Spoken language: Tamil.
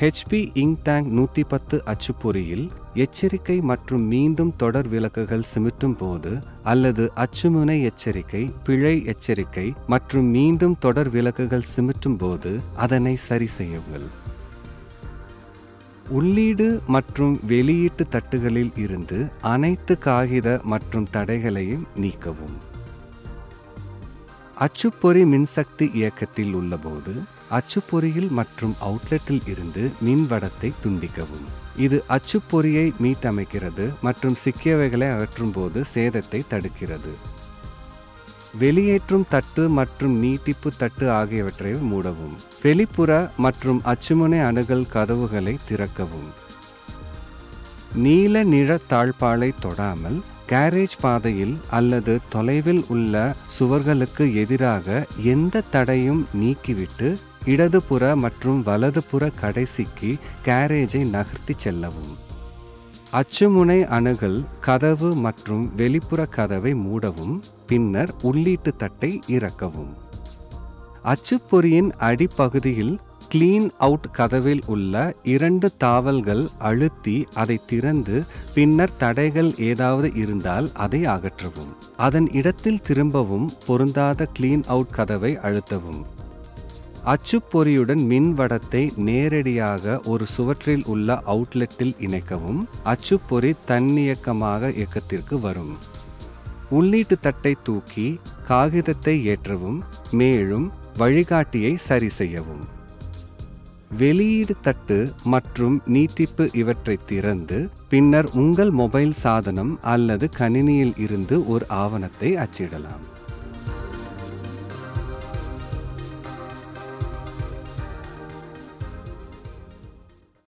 ஹெச்பி இங்க் டேங்க் நூற்றி பத்து அச்சுப்பொறியில் எச்சரிக்கை மற்றும் மீண்டும் தொடர் விளக்குகள் சிமிட்டும் போது அல்லது அச்சுமுனை எச்சரிக்கை பிழை எச்சரிக்கை மற்றும் மீண்டும் தொடர் விளக்குகள் சிமிட்டும் போது அதனை சரி செய்யுங்கள். உள்ளீடு மற்றும் வெளியீட்டு தட்டுகளில் இருந்து அனைத்து காகித மற்றும் தடைகளையும் நீக்கவும். அச்சுப்பொறி மின்சக்தி இயக்கத்தில் உள்ளபோது அச்சுப்பொறியில் மற்றும் அவுட்லெட்டில் இருந்து மின்வடத்தை துண்டிக்கவும். இது அச்சுப்பொறியை மீட்டமைக்கிறது மற்றும் சிக்கியவைகளை அகற்றும்போது சேதத்தை தடுக்கிறது. வெளியேற்றும் தட்டு மற்றும் நீட்டிப்பு தட்டு ஆகியவற்றை மூடவும். வெளிப்புற மற்றும் அச்சுமுனை அணுகல் கதவுகளை திறக்கவும். நீல நிற தாழ்பாலை தொடாமல் கேரேஜ் பாதையில் அல்லது தொலைவில் உள்ள சுவர்களுக்கு எதிராக எந்த தடையும் நீக்கிவிட்டு இடதுபுற மற்றும் வலதுபுற கடைசிக்கு கேரேஜை நகர்த்தி செல்லவும். அச்சுமுனை அணுகல் கதவு மற்றும் வெளிப்புற கதவை மூடவும் பின்னர் உள்ளீட்டு தட்டை இறக்கவும். அச்சுப்பொறியின் அடிப்பகுதியில் கிளீன் அவுட் கதவில் உள்ள இரண்டு தாவல்கள் அழுத்தி அதை திறந்து பின்னர் தடைகள் ஏதாவது இருந்தால் அதை அகற்றவும். அதன் இடத்தில் திரும்பவும் பொருந்தாத கிளீன் அவுட் கதவை அழுத்தவும். அச்சுப்பொறியுடன் மின்வடத்தை நேரடியாக ஒரு சுவற்றில் உள்ள அவுட்லெட்டில் இணைக்கவும். அச்சுப்பொறி தன்னியக்கமாக இயக்கத்திற்கு வரும். உள்ளீட்டு தட்டை தூக்கி காகிதத்தை ஏற்றவும் மேலும் வழிகாட்டியை சரி செய்யவும். வெளியீடு தட்டு மற்றும் நீட்டிப்பு இவற்றை திறந்து பின்னர் உங்கள் மொபைல் சாதனம் அல்லது கணினியில் இருந்து ஒரு ஆவணத்தை அச்சிடலாம்.